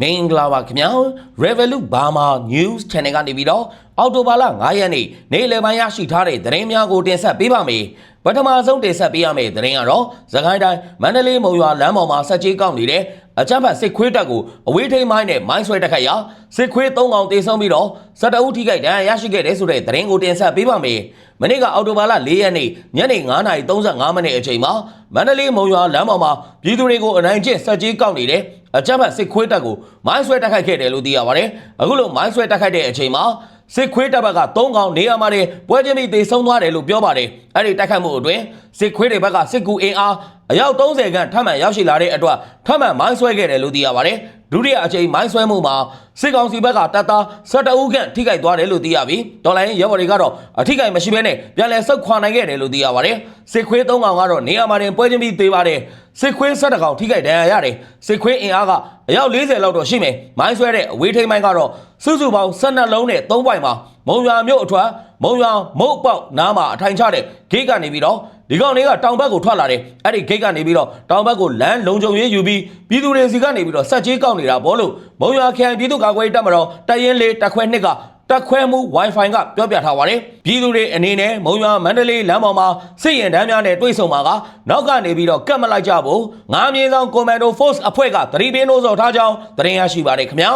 မင်္ဂလာပါခင်ဗျာ Revolut Burma News Channel ကနေပြီးတော့အော်တိုဘာလ9ရက်နေ့နေ့လယ်ပိုင်းရရှိထားတဲ့သတင်းများကိုတင်ဆက်ပေးပါမယ်ပထမဆုံးတင်ဆက်ပေးရမယ့်သတင်းကတော့သခိုင်းတိုင်းမန္တလေးမုံရွာလမ်းပေါ်မှာဆက်ကြီးကောက်နေတဲ့အကြမ်းဖက်စစ်ခွေးတပ်ကိုအဝေးထိန်းမိုင်းနဲ့မိုင်းဆွဲတက်ခတ်ရာစစ်ခွေး၃កောင်တေဆုံးပြီးတော့စတအုပ်ထိခိုက်ဒဏ်ရာရရှိခဲ့တဲ့ဆိုတဲ့သတင်းကိုတင်ဆက်ပေးပါမယ်မနေ့ကအော်တိုဘာလ4ရက်နေ့ညနေ9:35မိနစ်အချိန်မှာမန္တလေးမုံရွာလမ်းပေါ်မှာပြည်သူတွေကိုအနိုင်ကျင့်ဆက်ကြီးကောက်နေတဲ့ အကြမ်းဖက်စစ်ခွေးတပ်ကိုမိုင်းဆွဲတက်ခိုက်ခဲ့တယ်လို့သိရပါတယ်အခုလိုမိုင်းဆွဲတက်ခိုက်တဲ့အချိန်မှာစစ်ခွေးတပ်ဘက်က၃កောင်နေရာမှာနေပွဲချင်းပြီးတေဆုံးသွားတယ်လို့ပြောပါတယ်အဲ့ဒီတက်ခတ်မှုအတွင်းစစ်ခွေးတွေဘက်ကစစ်ကူအင်အားအယောက်30ခန့်ထပ်မံရောက်ရှိလာတဲ့အတွက်ထပ်မံမိုင်းဆွဲခဲ့တယ်လို့သိရပါတယ်ဒုတိယအချိန်မိုင်းဆွဲမှုမှာစစ်ကောင်စီဘက်ကတပ်သား12ဦးခန့်ထိခိုက်သွားတယ်လို့သိရပြီးဒေါ်လာရင်းရဲဘော်တွေကတော့အထိခိုက်မရှိဘဲနဲ့ပြန်လည်ဆုတ်ခွာနိုင်ခဲ့တယ်လို့သိရပါတယ်စစ်ခွေး၃កောင်ကတော့နေရာမှာတင်ပွဲချင်းပြီးသေးပါတယ် စစ်ခွေး17កောင်ထိခိုက်ဒဏ်ရာရတယ်စစ်ခွေးအင်အားကအယောက်40လောက်တော့ရှိမယ်မိုင်းဆွဲတဲ့အဝေးထိန်းမိုင်းကတော့စုစုပေါင်း12လုံးနဲ့3ပိုင်မှာမုံရွာမြို့အထွတ်မုံရွာမုတ်ပေါက်နားမှာအထိုင်ချတဲ့ဂိတ်ကနေပြီးတော့ဒီကောင်လေးကတောင်ဘက်ကိုထွက်လာတယ်အဲ့ဒီဂိတ်ကနေပြီးတော့တောင်ဘက်ကိုလမ်းလုံခြုံရေးယူပြီးပြည်သူတွေစီကနေပြီးတော့စက်ကြီးကောက်နေတာဘောလို့မုံရွာခရိုင်ပြည်သူ့ကာကွယ်ရေးတပ်မတော်တရင်လေးတက်ခွဲနှစ်က တက်ခွဲမှု Wi-Fi ကပြောပြထားပါတယ်ပြည်သူတွေအနေနဲ့မုံရွာမန္တလေးလမ်းပေါ်မှာစစ်ရင်တန်းများနဲ့တွေ့ဆုံမှာကနောက်ကနေပြီးတော့ကတ်မလိုက်ကြဘူးငါးမြေဆောင်ကွန်မန်ဒို Force အဖွဲ့ကသတိပေးနှိုးဆော်ထားကြောင်းသတင်းရရှိပါတယ်ခင်ဗျာ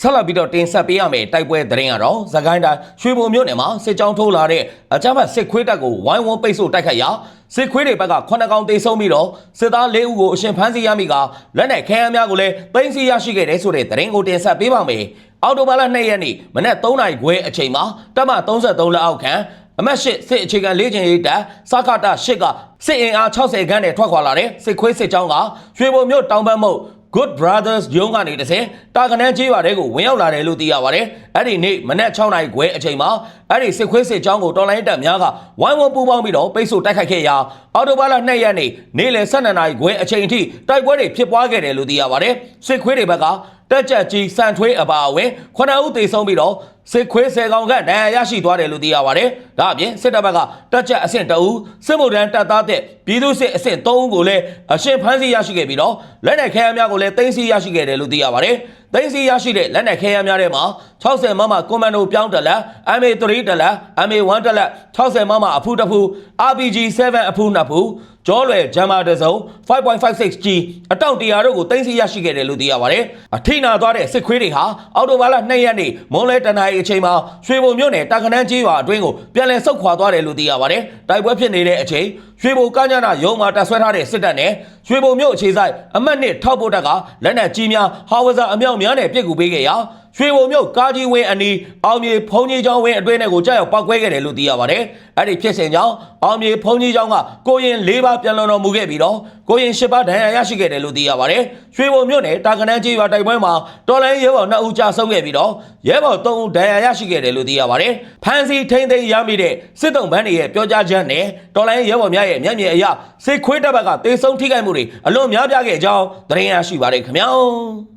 ဆက်လက်ပြီးတော့တင်ဆက်ပေးရမယ့်တိုက်ပွဲသတင်းကတော့သခိုင်းတိုင်းရွှေဘုံမြို့နယ်မှာစစ်ကြောင်းထိုးလာတဲ့အကြမ်းဖက်စစ်ခွေးတပ်ကိုဝိုင်းဝန်းပိတ်ဆို့တိုက်ခတ်ရာစစ်ခွေးတွေဘက်က9កောင်တေဆုံးပြီးတော့စစ်သား၄ဦးကိုအရှင်ဖမ်းဆီးရမိကလက်နက်ခဲယမ်းများကိုလည်းသိမ်းဆည်းရရှိခဲ့တဲ့ဆိုတဲ့သတင်းကိုတင်ဆက်ပေးပါမယ်။ အော်တိုဘာလ2ရက်နေ့မနက်3နာရီခွဲအချိန်မှာတပ်မ33လက်အောက်ခံအမတ်ရှိစစ်အခြေခံလေ့ကျင့်ရေးတပ်စကတ8ကစစ်အင်အား60ခန်းနဲ့ထွက်ခွာလာတဲ့စစ်ခွေးစစ်ကြောင်းကရွှေဘုံမြို့တောင်ဘက်မုတ် Good Brothers ရုံးကနေတစ်ဆင့်တာကနန်းကျေးရွာတဲကိုဝင်ရောက်လာတယ်လို့သိရပါတယ်။အဲ့ဒီနေ့မနက်6နာရီခွဲအချိန်မှာအဲ့ဒီစစ်ခွေးစစ်ကြောင်းကိုတော်လိုင်းတပ်များကဝိုင်းဝန်းပူးပေါင်းပြီးတော့ပိတ်ဆို့တိုက်ခိုက်ခဲ့ရာအော်တိုဘာလ2ရက်နေ့နေ့လယ်12နာရီခွဲအချိန်အထိတိုက်ပွဲတွေဖြစ်ပွားခဲ့တယ်လို့သိရပါတယ်။စစ်ခွေးတွေဘက်က တက်ကြက်ကြီးစံထွေးအပါအဝင်9ဦးသေဆုံးပြီးတော့စစ်ခွေးဆယ်ကောင်ကဒဏ်ရာရရှိသွားတယ်လို့သိရပါတယ်။ဒါအပြင်စစ်တပ်ဘက်ကတက်ကြက်အဆင့်2ဦးစစ်ဗိုလ်တန်းတပ်သားတဲ့ပြည်သူစစ်အဆင့်3ဦးကိုလည်းအရှင်ဖမ်းဆီးရရှိခဲ့ပြီးတော့လက်နက်ခဲယမ်းများကိုလည်းသိမ်းဆည်းရရှိခဲ့တယ်လို့သိရပါတယ်။သိမ်းဆည်းရရှိတဲ့လက်နက်ခဲယမ်းများထဲမှာ60မမကွန်မန်ဒိုပြောင်းတက်လက် MA3 တက်လက် MA1 တက်လက်60မမအဖူးတစ်ဖူး RPG7 အဖူးနှစ်ဖူး ကျော်လွယ်ဂျမ်မာတစုံ 5.56G အတောင့်တရားတို့ကိုတင်စီရရှိခဲ့တယ်လို့သိရပါတယ်။အထိနာသွားတဲ့စစ်ခွေးတွေဟာအော်တိုဘာလ2ရက်နေ့မွန်လဲတနင်္လာရီအချိန်မှာရွှေဘုံမြို့နယ်တာခနန်းကျေးရွာအတွင်းကိုပြန်လည်ဆုတ်ခွာသွားတယ်လို့သိရပါတယ်။တိုက်ပွဲဖြစ်နေတဲ့အချိန်ရွှေဘုံကညနာရုံမှာတပ်ဆွဲထားတဲ့စစ်တပ်နဲ့ရွှေဘုံမြို့အခြေဆိုင်အမှတ်နှစ်ထောက်ပို့တပ်ကလက်နက်ကြီးများဟာဝဇာအမြောက်များနဲ့ပြစ်ကူပေးခဲ့ရာ ရွှေဘုံမြို့ကာကြီးဝင်းအနီးအောင်မြေဖုံကြီးကျောင်းဝင်းအတွင်းထဲကိုကြောက်ရောက်ပောက်ကွဲခဲ့တယ်လို့သိရပါတယ်။အဲ့ဒီဖြစ်စဉ်ကြောင့်အောင်မြေဖုံကြီးကျောင်းကကိုရင်၄ပါးပြန်လွန်တော်မူခဲ့ပြီးတော့ကိုရင်၈ပါးဒဏ်ရာရရှိခဲ့တယ်လို့သိရပါတယ်။ရွှေဘုံမြို့နယ်တာကနန်းကြီးရွာတိုက်ပွဲမှာတော်လိုင်းရဲဘော်2ဦးကြာဆုံးခဲ့ပြီးတော့ရဲဘော်3ဦးဒဏ်ရာရရှိခဲ့တယ်လို့သိရပါတယ်။ဖမ်းဆီးထိန်းသိမ်းရမိတဲ့စစ်တုံးဘန်းတွေရဲ့ပြောကြားချက်နဲ့တော်လိုင်းရဲဘော်များရဲ့မျက်မြင်အရစစ်ခွေးတပ်ဘက်ကတေဆုံးထိခိုက်မှုတွေအလွန်များပြားခဲ့ကြောင်းသတင်းရရှိပါတယ်ခင်ဗျာ။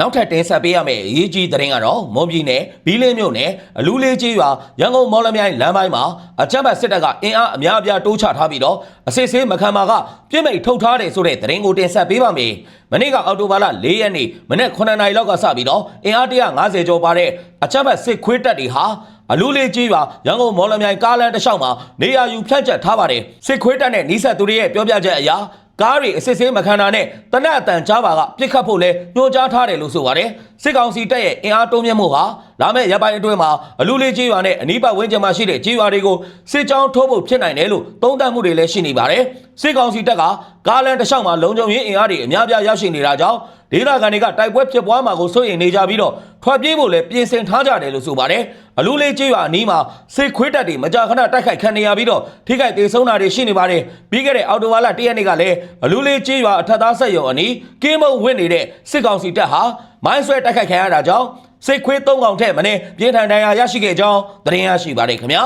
နောက်ထပ်တင်ဆက်ပေးရမယ့်အရေးကြီးသတင်းကတော့မွန်ပြည်နယ်ဘီလင်းမြို့နယ်အလူးလေးကျေးရွာရန်ကုန်မော်လမြိုင်လမ်းပိုင်းမှာအကြမ်းဖက်စစ်တပ်ကအင်အားအများအပြားတိုးချထားပြီးတော့အစစ်ဆေးမခံမာကပြစ်မိတ်ထုတ်ထားတယ်ဆိုတဲ့သတင်းကိုတင်ဆက်ပေးပါမယ်။မနေ့ကအော်တိုဘာလ၄ရက်နေ့မနေ့9နာရီလောက်ကစပြီးတော့အင်အား150ကျော်ပါတဲ့အကြမ်းဖက်စစ်ခွေးတပ်တွေဟာအလူးလေးကြီးရွာရန်ကုန်မော်လမြိုင်ကားလမ်းတစ်လျှောက်မှာနေရာယူဖြန့်ကျက်ထားပါတယ်စစ်ခွေးတပ်နဲ့နီးစပ်သူတွေရဲ့ပြောပြချက်အရ ကားတွေအစစ်ဆေးမခံတာနဲ့တနက်အတန်ကြားပါကပြစ်ခတ်ဖို့လဲညွှန်ကြားထားတယ်လို့ဆိုပါတယ်စစ်ကောင်စီတပ်ရဲ့အင်အားတိုးမြင့်မှုဟာ လာမယ့်ရပိုင်းအတွင်းမှာအလူလေးကြီးရွာနဲ့အနီးပတ်ဝန်းကျင်မှာရှိတဲ့ကြီးရွာတွေကိုစစ်ကြောင်းထိုးဖို့ဖြစ်နိုင်တယ်လို့သုံးသပ်မှုတွေလည်းရှိနေပါတယ်စစ်ကောင်စီတပ်ကကားလမ်းတစ်လျှောက်မှာလုံခြုံရေးအင်အားတွေအများပြားရောက်ရှိနေတာကြောင့်ဒေသခံတွေကတိုက်ပွဲဖြစ်ပွားမှာကိုစိုးရိမ်နေကြပြီးတော့ထွက်ပြေးဖို့လည်းပြင်ဆင်ထားကြတယ်လို့ဆိုပါတယ်အလူလေးကြီးရွာအနီးမှာစစ်ခွေးတပ်တွေမကြာခဏတိုက်ခိုက်ခံနေရပြီးတော့ထိခိုက်ဒေဆုံးတာတွေရှိနေပါတယ်ပြီးခဲ့တဲ့အော်တိုဝါလာ၁ရက်နေ့ကလည်းအလူလေးကြီးရွာအထက်သားဆက်ယုံအနီးကင်းမုံဝင့်နေတဲ့စစ်ကောင်စီတပ်ဟာမိုင်းဆွဲတိုက်ခိုက်ခံရတာကြောင့် စစ်ခွေး၃កောင်ထက်မင်းပြင်းထန်ဒဏ်ရာရရှိခဲ့ကြောင်းသတင်းရရှိပါတယ်ခင်ဗျာ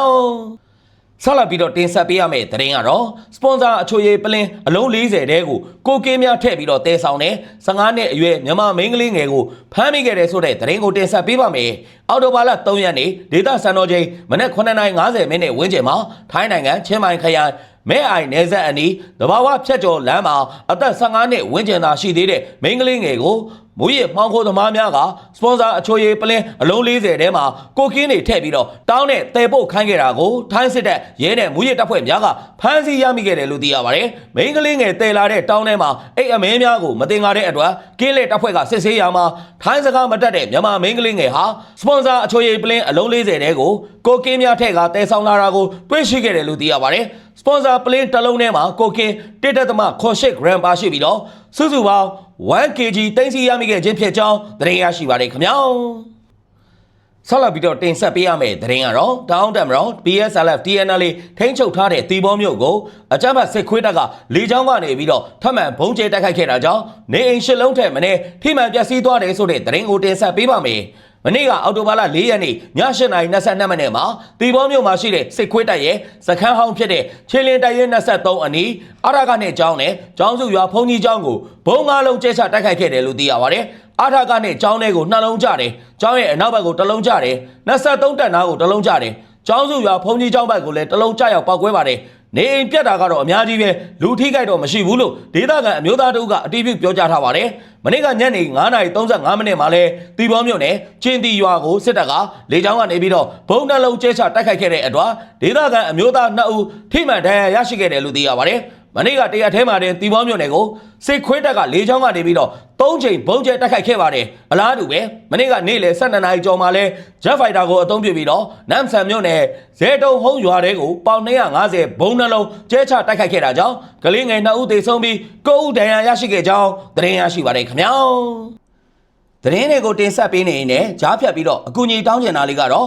ဆက်လက်ပြီးတော့တင်ဆက်ပေးရမယ့်သတင်းကတော့စပွန်ဆာအချိုရည်ပလင်းအလုံး40တဲကိုကိုကင်းများထည့်ပြီးတော့တဲဆောင်တဲ့15နှစ်အရွယ်မြန်မာမိန်းကလေးငယ်ကိုဖမ်းမိခဲ့တဲ့ဆိုတဲ့သတင်းကိုတင်ဆက်ပေးပါမယ်။အော်တိုဘာလ3ရက်နေ့ဒေသစံတော်ချိန်မနက်9:50မိနစ်ဝန်းကျင်မှာထိုင်းနိုင်ငံချင်းမိုင်ခရိုင်မဲအိုင်နယ်ဆက်အနီးတဘာဝဖြတ်ကျော်လမ်းမှာအသက်15နှစ်ဝန်းကျင်သာရှိသေးတဲ့မိန်းကလေးငယ်ကို မူရစ်မှောင်ခိုသမားများကစပွန်ဆာအချိုရည်ပလင်းအလုံး40ထဲမှာကိုကင်းတွေထည့်ပြီးတော့တောင်းနဲ့တဲပုတ်ခိုင်းခဲ့တာကိုထိုင်းစစ်တပ်ရဲနဲ့မူရစ်တပ်ဖွဲ့များကဖမ်းဆီးရမိခဲ့တယ်လို့သိရပါတယ်။မိန်းကလေးငယ်တဲလာတဲ့တောင်းထဲမှာအိတ်အမဲများကိုမတင်ကားတဲ့အတွက်ကင်းလက်တပ်ဖွဲ့ကစစ်ဆေးရမှာထိုင်းစကားမတက်တဲ့မြန်မာမိန်းကလေးငယ်ဟာစပွန်ဆာအချိုရည်ပလင်းအလုံး40တဲကိုကိုကင်းများထက်ကတဲဆောင်လာတာကိုတွေ့ရှိခဲ့တယ်လို့သိရပါတယ်။စပွန်ဆာပလင်းတစ်လုံးထဲမှာကိုကင်1.8 gram ပါရှိပြီးတော့စုစုပေါင်း 1kg တင်စီရမိခဲ့ခြင်းဖြစ်ကြောင်းသတင်းရရှိပါတယ်ခင်ဗျာဆက်လက်ပြီးတော့တင်ဆက်ပေးရမယ့်သတင်းကတော့တောင်းတမရော BSLF TNL ထိန်းချုပ်ထားတဲ့တီဘောမြို့ကိုအကြမ်းဖက်စစ်ခွေးတပ်ကလေကြောင်းကနေပြီးတော့ထပ်မံဘုံကျဲတိုက်ခိုက်ခဲ့တာကြောင့်နေအိမ်ရှစ်လုံးထက်မင်းထိမှန်ပျက်စီးသွားတယ်ဆိုတဲ့သတင်းကိုတင်ဆက်ပေးပါမယ် မနေ့ကအော်တိုဘာလ၄ရက်နေ့ည8:22မိနစ်မှာတီဘောမြို့မှာရှိတဲ့စစ်ခွေးတပ်ရဲ့စခန်းဟောင်းဖြစ်တဲ့ခြေလင်းတပ်ရဲ့23အနီးအာရကနဲ့ကျောင်းနဲ့ကျောင်းစုရွာဖုန်ကြီးကျောင်းကိုဘုံငါးလုံးကျဲချတိုက်ခိုက်ခဲ့တယ်လို့သိရပါတယ်။အာထကနဲ့ကျောင်းထဲကိုနှလုံးကြတယ်။ကျောင်းရဲ့အနောက်ဘက်ကိုတစ်လုံးကြတယ်။23တက်နားကိုတစ်လုံးကြတယ်။ကျောင်းစုရွာဖုန်ကြီးကျောင်းဘက်ကိုလည်းတစ်လုံးကြရောက်ပောက်ကွဲပါတယ်။ နေအိမ်ပြတ်တာကတော့အများကြီးပဲလူထိခိုက်တော့မရှိဘူးလို့ဒေသခံအမျိုးသားတို့ကအတည်ပြုပြောကြားထားပါတယ်။မနေ့ကညနေ9:35မိနစ်မှာလဲတီဘောမြို့နယ်ချင်းတီရွာကိုစစ်တပ်ကလေကြောင်းကနေပြီးတော့ဘုံနှလုံးကျဲချတိုက်ခိုက်ခဲ့တဲ့အတွက်ဒေသခံအမျိုးသား2ဦးထိမှန်ဒဏ်ရာရရှိခဲ့တယ်လို့သိရပါတယ်။ မနေ့ကတရက်ထဲမှာတင်တီဘောမြို့နယ်ကိုစစ်ခွေးတပ်ကလေကြောင်းကနေပြီးတော့သုံးချိန်ဘုံကျဲတိုက်ခိုက်ခဲ့ပါတယ်။အလားတူပဲမနေ့ကနေ့လယ်12နာရီကျော်မှာလဲ Jet Fighter ကိုအသုံးပြုပြီးတော့နမ်ဆန်မြို့နယ်ဇဲတုံဟုံးရွာတဲကိုပေါင်250ဘုံနှလုံးကျဲချတိုက်ခိုက်ခဲ့တာကြောင့်ကလေးငယ်2ဦးသေဆုံးပြီး9ဦးဒဏ်ရာရရှိခဲ့ကြောင်းသတင်းရရှိပါတယ်ခင်ဗျာ။သတင်းတွေကိုတင်ဆက်ပေးနေရင်လည်းကြားဖြတ်ပြီးတော့အကူအညီတောင်းချင်တာလေးကတော့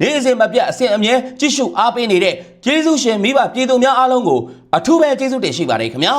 နေ့စဉ်မပြတ်အစဉ်အမြဲကြည့်ရှုအားပေးနေတဲ့ကျေးဇူးရှင်မိဘပြည်သူများအားလုံးကိုအထူးပဲကျေးဇူးတင်ရှိပါတယ်ခင်ဗျာ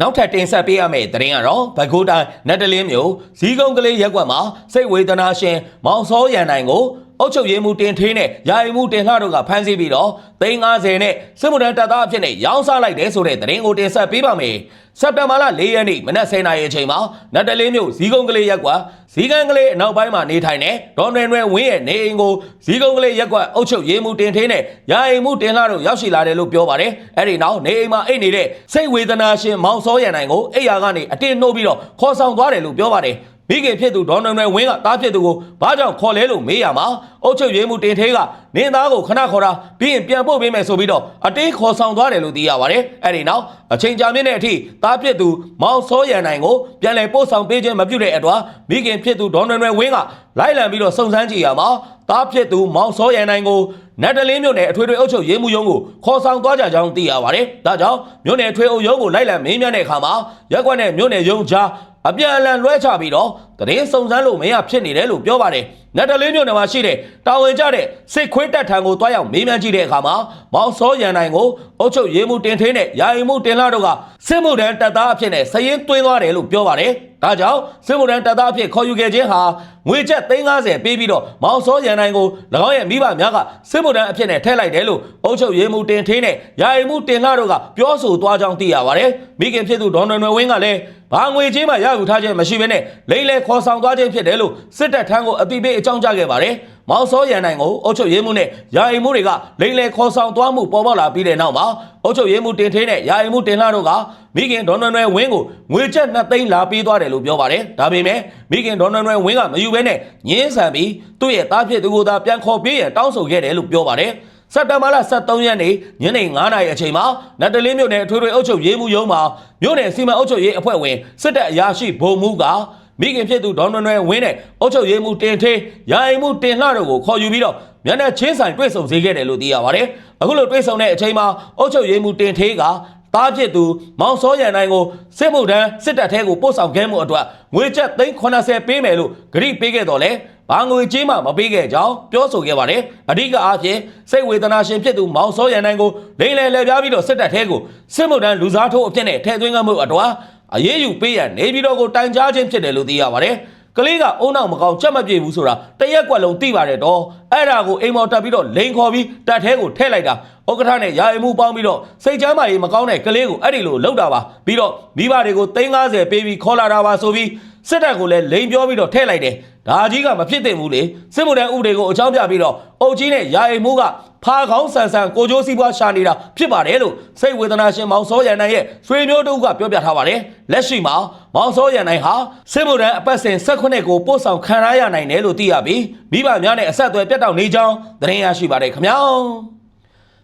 နောက်ထပ်တင်ဆက်ပေးရမယ့်သတင်းကတော့ဘကိုးတိုင်းနတ်တလင်းမြို့ဇီးကုန်းကလေးရက်ကွက်မှာစိတ်ဝေဒနာရှင်မောင်စောရန်နိုင်ကို အုတ်ချုပ်ရည်မှုတင်ထေးနဲ့ယာယီမှုတင်လှတို့ကဖမ်းဆီးပြီးတော့350နဲ့စစ်မှုထမ်းတပ်သားအဖြစ်နဲ့ရောင်းစားလိုက်တယ်ဆိုတဲ့သတင်းကိုတင်ဆက်ပေးပါမယ်။စက်တင်ဘာလ4ရက်နေ့မနက်10:00နာရီအချိန်မှာနတ်တလင်းမြို့ဇီးကုန်းကလေးရက်ကွက်ဇီးကန်းကလေးအနောက်ပိုင်းမှာနေထိုင်တဲ့ဒေါ်နယ်နယ်ဝင်းရဲ့နေအိမ်ကိုဇီးကုန်းကလေးရက်ကွက်အုတ်ချုပ်ရည်မှုတင်ထေးနဲ့ယာယီမှုတင်လှတို့ရောက်ရှိလာတယ်လို့ပြောပါတယ်။အဲ့ဒီနောက်နေအိမ်မှာအိတ်နေတဲ့စိတ်ဝေဒနာရှင်မောင်စောရန်နိုင်ကိုအိယာကနေအတင်းနှုတ်ပြီးတော့ခေါ်ဆောင်သွားတယ်လို့ပြောပါတယ်။ မိခင်ဖြစ်သူဒေါ်နယ်နယ်ဝင်းကတားဖြစ်သူကိုဘာကြောင့်ခေါ်လဲလို့မေးရမှာအုတ်ချုပ်ရဲမှုတင်ထေးက နင်းသားကိုခဏခေါ်တာပြီးရင်ပြန်ပို့ပေးမယ်ဆိုပြီးတော့အတင်းခေါ်ဆောင်သွားတယ်လို့သိရပါတယ်အဲ့ဒီနောက်အချိန်ကြာမြင့်တဲ့အထိတားဖြစ်သူမောင်စောရန်နိုင်ကိုပြန်လည်ပို့ဆောင်ပေးခြင်းမပြုတဲ့အတွက်မိခင်ဖြစ်သူဒေါ်နယ်နယ်ဝင်းကလိုက်လံပြီးတော့စုံစမ်းကြည့်ရမှာတားဖြစ်သူမောင်စောရန်နိုင်ကိုနတ်တလင်းမြို့နယ်အထွေထွေအုပ်ချုပ်ရေးမှုရုံးကိုခေါ်ဆောင်သွားကြကြောင်းသိရပါတယ်ဒါကြောင့်မြို့နယ်ထွေအုပ်ရုံးကိုလိုက်လံမင်းမြန်းတဲ့အခါမှာရက်ကွက်နဲ့မြို့နယ်ရုံးကြားအပြန်အလှန်လွှဲချပြီးတော့တရင်စုံစမ်းလို့မရဖြစ်နေတယ်လို့ပြောပါတယ်။နတ်တလင်းမြို့နယ်မှာရှိတဲ့တာဝန်ကျတဲ့စစ်ခွေးတပ်ထံကိုတွားရောက်မေးမြန်းကြည့်တဲ့အခါမှာမောင်စောရန်နိုင်ကိုအုတ်ချုပ်ရေးမှုတင်ထင်းနဲ့ယာယီမှုတင်လာတို့ကစစ်မှုထမ်းတပ်သားအဖြစ်နဲ့စရင်သွင်းသွားတယ်လို့ပြောပါတယ်။ဒါကြောင့်စစ်မှုထမ်းတပ်သားအဖြစ်ခေါ်ယူခဲ့ခြင်းဟာငွေကျပ်350ပေးပြီးတော့မောင်စောရန်နိုင်ကို၎င်းရဲ့မိဘများကစစ်မှုထမ်းအဖြစ်နဲ့ထည့်လိုက်တယ်လို့အုတ်ချုပ်ရေးမှုတင်ထင်းနဲ့ယာယီမှုတင်လာတို့ကပြောဆိုသွားကြောင်းသိရပါတယ်။မိခင်ဖြစ်သူဒေါ်နွယ်နွယ်ဝင်းကလည်း ဘာငွေချင်းမှရယူထားခြင်းမရှိဘဲနဲ့လိမ့်လေခေါ်ဆောင်သွားခြင်းဖြစ်တယ်လို့စစ်တပ်ထမ်းကိုအတိပေးအကြောင်းကြားခဲ့ပါတယ်။မောင်စောရန်နိုင်ကိုအုတ်ချုပ်ရေးမှုနဲ့ယာယီမှုတွေကလိမ့်လေခေါ်ဆောင်သွားမှုပေါ်ပေါက်လာပြီးတဲ့နောက်မှာအုတ်ချုပ်ရေးမှုတင်ထင်းနဲ့ယာယီမှုတင်လာတို့ကမိခင်ဒေါ်နွယ်နွယ်ဝင်းကိုငွေကျပ်2သိန်းလာပေးသွားတယ်လို့ပြောပါတယ်။ဒါပေမဲ့မိခင်ဒေါ်နွယ်နွယ်ဝင်းကမယူဘဲနဲ့ညင်းဆန်ပြီးသူ့ရဲ့သားဖြစ်သူကိုသာပြန်ခေါ်ပေးရန်တောင်းဆိုခဲ့တယ်လို့ပြောပါတယ်။ စက်တဘာလ23ရက်နေ့ညနေ9:00နာရီအချိန်မှာနတ်တလင်းမြို့နယ်အထွေထွေအုပ်ချုပ်ရေးမှုရုံးမှာမြို့နယ်စီမံအုပ်ချုပ်ရေးအဖွဲ့ဝင်စစ်တပ်အရာရှိဗိုလ်မှူးကမိခင်ဖြစ်သူဒေါ်နွယ်နွယ်ဝင်းနဲ့အုပ်ချုပ်ရေးမှုတင်ထေးရာအိမ်မှုတင်လှတို့ကိုခေါ်ယူပြီးတော့မျက်နှာချင်းဆိုင်တွေ့ဆုံစေခဲ့တယ်လို့သိရပါတယ်။အခုလိုတွေ့ဆုံတဲ့အချိန်မှာအုပ်ချုပ်ရေးမှုတင်ထေးကတားဖြစ်သူမောင်စောရန်နိုင်ကိုစစ်မှုထမ်းစစ်တပ်ထဲကိုပို့ဆောင်ခဲ့မှုအတွက်ငွေကျပ်380ပေးမယ်လို့ဂရိပေးခဲ့တော်လဲ ဘာငွေကြေးမှမပေးခဲ့ကြောင်းပြောဆိုခဲ့ပါတယ်အဓိကအားဖြင့်စိတ်ဝေဒနာရှင်ဖြစ်သူမောင်စောရန်နိုင်ကိုလိမ့်လေလဲပြားပြီးတော့စစ်တပ်ထဲကိုစစ်မှုထမ်းလူစားထိုးအဖြစ်နဲ့ထည့်သွင်းခဲ့မှုအတွက်အရေးယူပေးရန်နေပြည်တော်ကိုတိုင်ကြားခြင်းဖြစ်တယ်လို့သိရပါတယ်ကလေးကအုံနောက်မကောင်းချက်မပြေဘူးဆိုတာတရက်ကွက်လုံးသိပါတယ်တော့အဲ့ဒါကိုအိမ်မော်တက်ပြီးတော့လိန်ခေါ်ပြီးတက်ထဲကိုထည့်လိုက်တာဥက္ကဋ္ဌနဲ့ယာယီမှုပေါင်းပြီးတော့စိတ်ချမ်းသာရေးမကောင်းတဲ့ကလေးကိုအဲ့ဒီလိုလှုပ်တာပါပြီးတော့မိဘတွေကို350ပေးပြီးခေါ်လာတာပါဆိုပြီး စစ်တပ်ကိုလည်းလိန်ပြောပြီးတော့ထည့်လိုက်တယ်ဒါကြီးကမဖြစ်သင့်ဘူးလေစစ်မှုထမ်းဥပဒေကိုအကြောင်းပြပြီးတော့အုပ်ကြီးနဲ့ယာယီမှုကဖာခေါင်းဆန်ဆန်ကိုကျိုးစည်းပွားရှာနေတာဖြစ်ပါတယ်လို့စိတ်ဝေဒနာရှင်မောင်စောရန်နိုင်ရဲ့ဆွေမျိုးတို့ကပြောပြထားပါတယ်လက်ရှိမှာမောင်စောရန်နိုင်ဟာစစ်မှုထမ်းအပတ်စဉ်18ကိုပို့ဆောင်ခံရရနိုင်တယ်လို့သိရပြီးမိဘများနဲ့အဆက်အသွယ်ပြတ်တောက်နေကြောင်းသတင်းရရှိပါတယ်ခင်ဗျာ